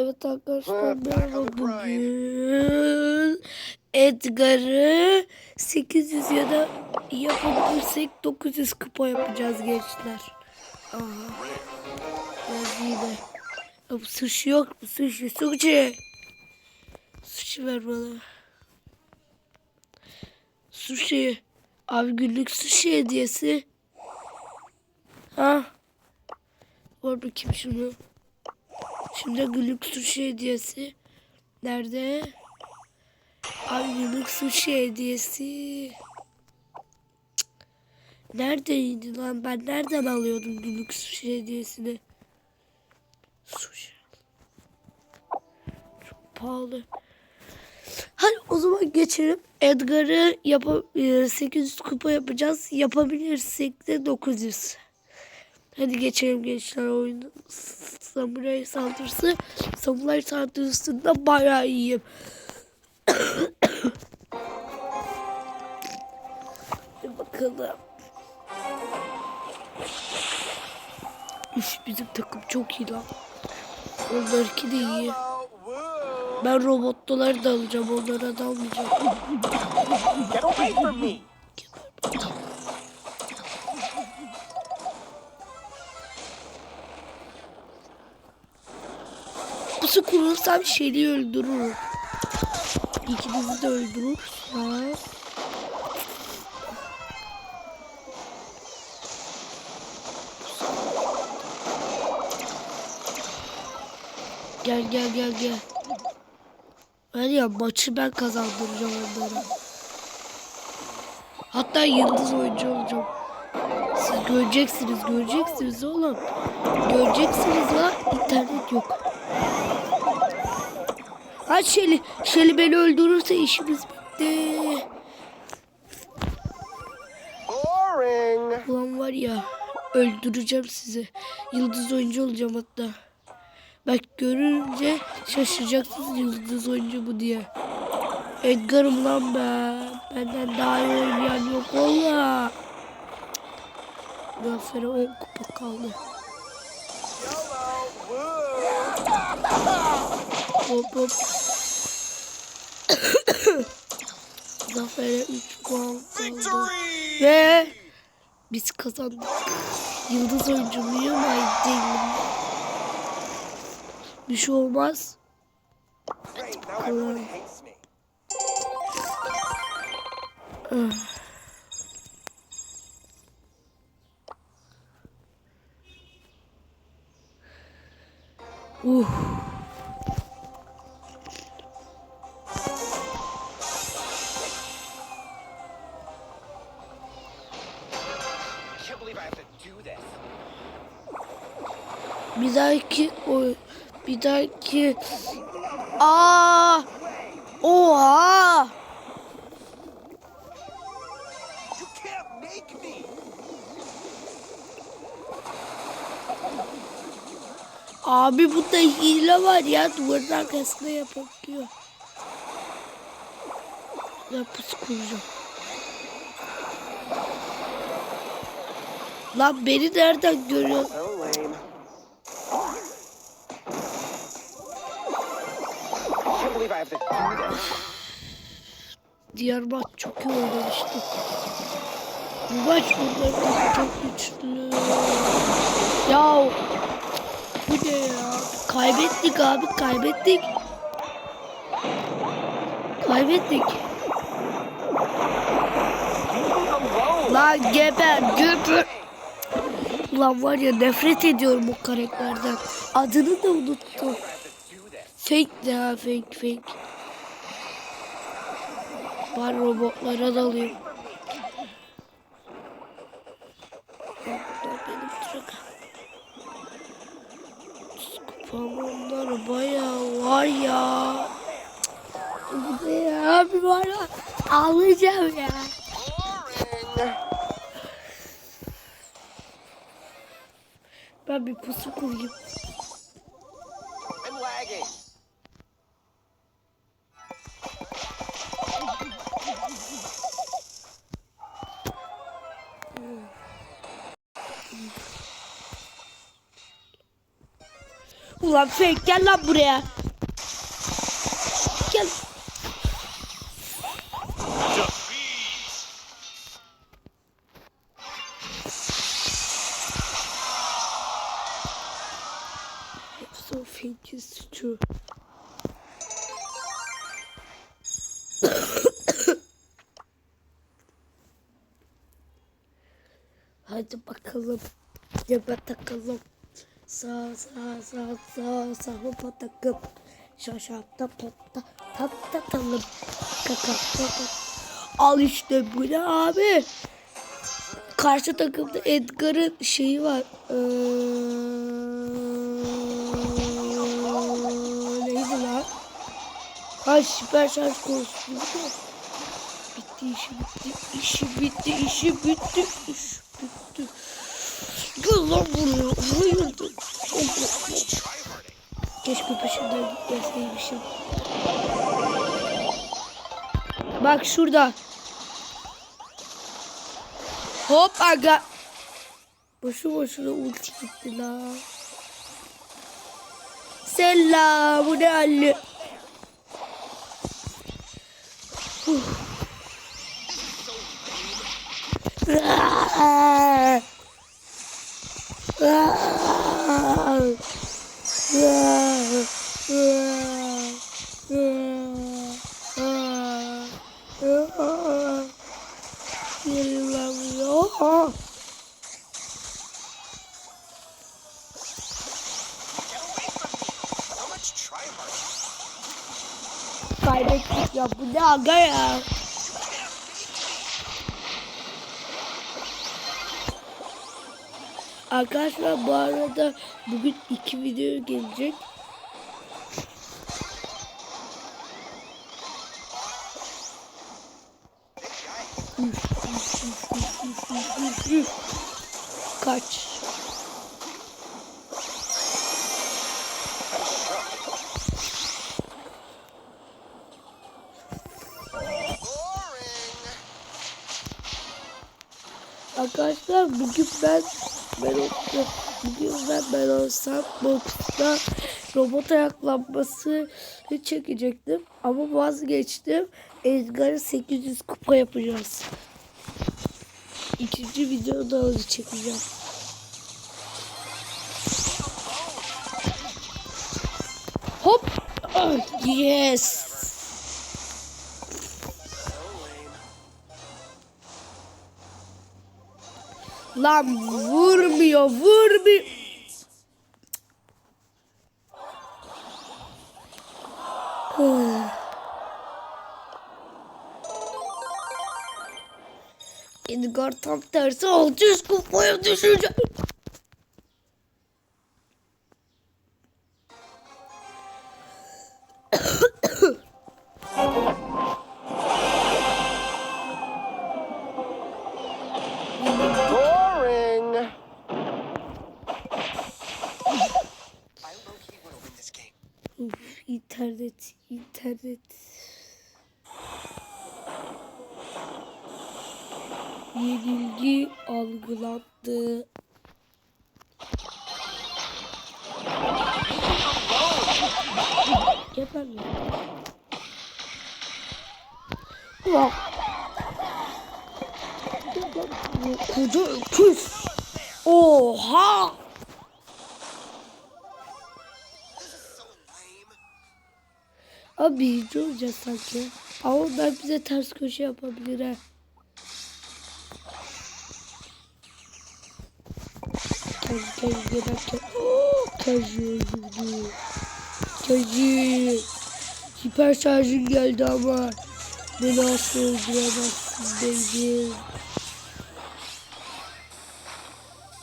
Evet arkadaşlar merhaba bugün Edgar'ı 800 ya da yapabilirsek 900 kupa yapacağız gençler. Aha. Yine. Ya bu sushi yok mu? Sushi, sushi. Sushi ver bana. Sushi. Abi günlük sushi hediyesi. Ha? Ver bakayım şunu. Şimdi günlük sushi hediyesi. Nerede? Abi günlük sushi hediyesi. Neredeydi lan? Ben nereden alıyordum günlük sushi hediyesini? Sushi. Çok pahalı. Hadi o zaman geçelim. Edgar'ı yapa, e, 800 kupa yapacağız. Yapabilirsek de 900. Hadi geçelim gençler oyunu. Samuray saldırısı. Samuray saldırısında bayağı iyiyim. Bakalım. Üf bizim takım çok iyi lan. Onlarınki de iyi. Ben robotları da alacağım. Onlara da almayacağım. Pusu kurursam Shelly'i öldürürüm. İkinizi de öldürür. Gel gel gel gel. Var ya maçı ben kazandıracağım onlara. Hatta yıldız oyuncu olacağım. Siz göreceksiniz, göreceksiniz oğlum. Göreceksiniz la internet yok. Ha Şeli, Şeli beni öldürürse işimiz bitti. Boring! Ulan var ya öldüreceğim sizi. Yıldız oyuncu olacağım hatta. Bak görünce şaşıracaksınız yıldız oyuncu bu diye. Edgar'ım lan ben. Benden daha iyi oynayan yok valla. Zafer'e 10 kupa kaldı. Hop hop. Zafer'e 3 puan kaldı. Ve biz kazandık. Yıldız oyuncu muyum? Ay değilim. Bir şey olmaz. Everyone hates me. Uh. Bir dahaki o bir dahaki Aa! Oha! You can't make me! Abi bunda hile var ya duvarın arkasında yapabiliyor. Ya pusu kuracağım. Lan beni nereden görüyorsun? Believe I have to. Diğer maç çok iyi oynamıştık. Bu maç bunlar çok güçlü. Ya bu ne ya? Kaybettik abi kaybettik. Kaybettik. Lan geber geber. Ulan var ya nefret ediyorum o karakterden. Adını da unuttum. I have to do this. Fake de ha fake fake. Ben robotlara dalayım. Benim trak. Kupam onlar bayağı var ya. Bu ya abi var ya. Ağlayacağım ya. Ben bir pusu kurayım. Ulan fake gel lan buraya. Gel. So fake is true. Hadi bakalım. Cebe takalım. Sağ sağ sağ sağ sağ hopa takıp. Şaşatta potta patlatalım. Kaka kaka. Al işte bu ne abi. Karşı takımda Edgar'ın şeyi var. Ee, neydi lan? Ha süper şarj de. Bitti işi bitti. işi bitti. işi bitti. iş bitti. Gel lan buraya. Hayırdır? Keşke peşinden gitmeseymişim. Bak şurada. Hop aga. Boşu boşuna ulti gitti la. Selamun aleyküm. Much tryhard. Kaybettik ya bu ne aga ya. Arkadaşlar bu arada bugün iki video gelecek. Kaç. Arkadaşlar bugün ben ben olsam ben olsam boxta robot ayaklanması çekecektim ama vazgeçtim. Edgar'ı 800 kupa yapacağız. İkinci videoda onu çekeceğim. Hop! Ah, yes! Lan vurmuyor, vurmuyor. Edgar tam tersi 600 kupaya düşecek. İnternet. Yenilgi algılandı. Geber lan. Ulan. Koca öküz. Oha. Abi birinci olacağız sanki. Ama onlar bize ters köşe yapabilir ha. Kendi kendi girerken. Kendi öldürdü. Kendi. Hiper şarjın geldi ama. Beni asla öldüremezsin benim.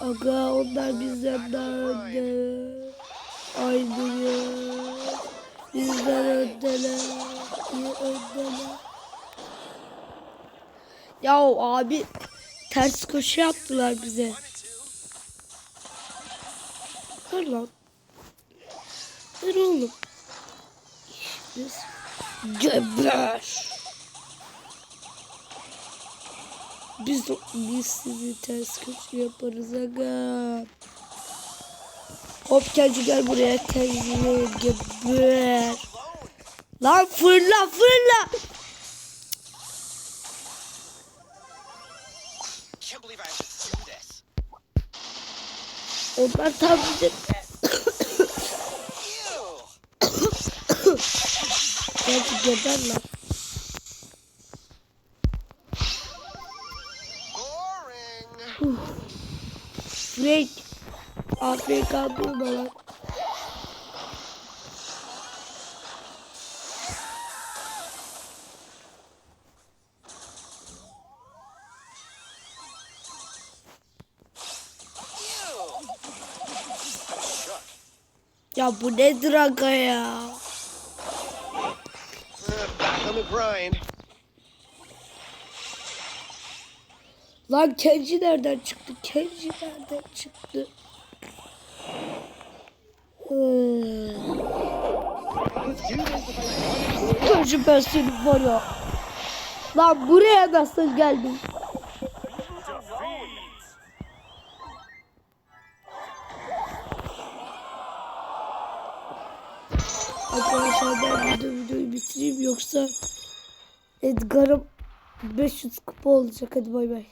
Aga onlar bizden daha önde. Aynı ya. Bizden öndeler. Öndeler? Ya abi ters köşe yaptılar bize. Ver lan. Ver oğlum. Biz geber. Biz, biz sizi ters köşe yaparız aga. Hop Kenji gel buraya. Kenji geber. Lan fırla fırla. Onlar tam bizim. Kenji geber lan. Boring. AFK. Ew. Shook. Ya bu nedir aga ya? Lan Kenji nereden çıktı? Kenji nereden çıktı? Hmm. Kenji ben seni var ya. Lan buraya nasıl geldin? Arkadaşlar ben video videoyu bitireyim yoksa Edgar'ım 500 kupa olacak. Hadi bay bay.